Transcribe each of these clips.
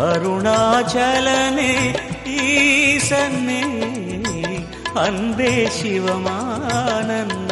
अरुणाचलने ई सन्नि अन्ते शिवमानन्द।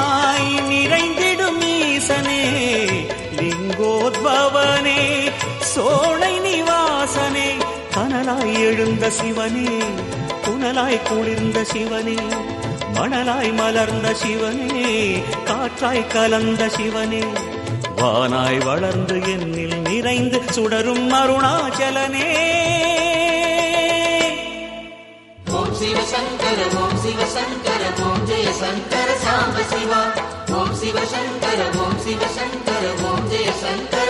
எழுந்த சிவனே புனலாய் குளிர்ந்த சிவனே மணலாய் மலர்ந்த சிவனே காற்றாய் கலந்த சிவனே வானாய் வளர்ந்து என்னில் நிறைந்து சுடரும் அருணாச்சலனே. ஓம் சிவ சங்கர ஓம் சிவ சங்கர ஓம் ஜெய சங்கர சாம்ப சிவா. ஓம் சிவ சங்கர ஓம் சிவ சங்கர ஓம் ஜெய சங்கர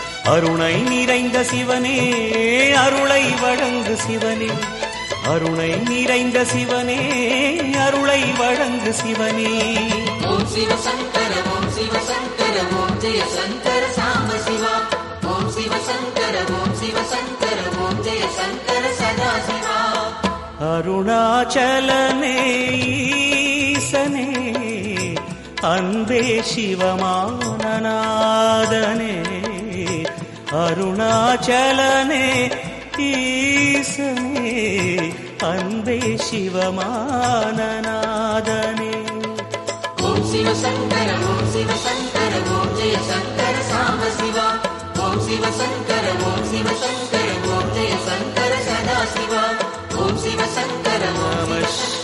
அருணை நிறைந்த சிவனே அருளை வழங்கு சிவனே. அருணை நிறைந்த சிவனே அருளை வழங்கு சிவனே. ஓம் சிவ சங்கர ஓம் சிவ சங்கர ஓம் ஜெய சங்கர சாம்ப சிவா. ஓம் சிவ சங்கர ஓம் சிவ சங்கர ஓம் ஜெய சங்கர சதா சிவா. அருணாச்சலனே ஈசனே அன்பே சிவமானநாதனே. अरुणाचलने अन्ते शिवमाननादने। ॐ शिव शङ्कर ॐ शिवशङ्कर ॐ दे शङ्कर साम शिवा। ॐ शिव शङ्कर ॐ शिव शङ्कर ॐ शङ्कर सदाशिव। ॐ शिवशङ्कर माम शिव